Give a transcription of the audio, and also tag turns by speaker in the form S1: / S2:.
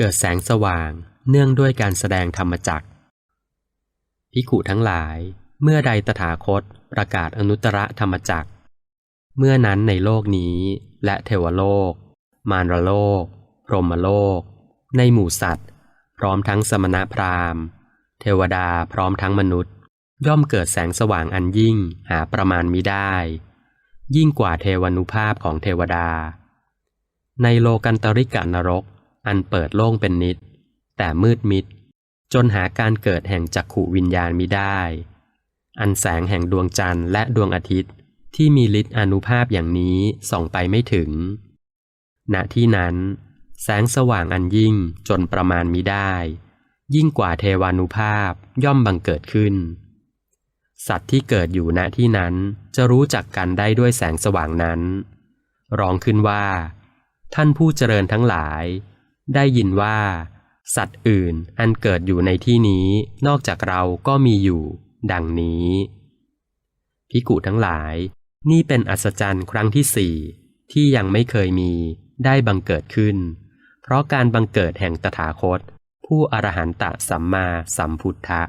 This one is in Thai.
S1: เกิดแสงสว่างเนื่องด้วยการแสดงธรรมจักรพิขุทั้งหลาย เมื่อใดตถาคตประกาศอนุตตรธรรมจักรเมื่อนั้นในโลกนี้ และเทวโลก มารโลก พรหมโลก ในหมู่สัตว์ พร้อมทั้งสมณพราหมณ์ เทวดาพร้อมทั้งมนุษย์ ย่อมเกิดแสงสว่างอันยิ่งหาประมาณมิได้ ยิ่งกว่าเทวานุภาพของเทวดา ในโลกันตริกานรก อันเปิดโล่งเป็นนิด แต่มืดมิด จนหาการเกิดแห่งจักขุวิญญาณมิได้ อันแสงแห่งดวงจันทร์และดวงอาทิตย์ ที่มีฤทธิ์อนุภาพอย่างนี้ส่องไปไม่ถึง ณที่นั้น แสงสว่างอันยิ่งจนประมาณมิได้ ยิ่งกว่าเทวานุภาพย่อมบังเกิดขึ้น สัตว์ที่เกิดอยู่ณที่นั้นจะรู้จักกันได้ด้วยแสงสว่างนั้น ร้องขึ้นว่าท่านผู้เจริญทั้งหลาย ได้ยินว่า สัตว์อื่นอันเกิดอยู่ในที่นี้ นอกจากเราก็มีอยู่ ดังนี้ พิกุทั้งหลาย นี่เป็นอัศจรรย์ครั้งที่สี่ที่ยังไม่เคยมีได้บังเกิดขึ้น เพราะการบังเกิดแห่งตถาคต ผู้อรหันตสัมมาสัมพุทธะ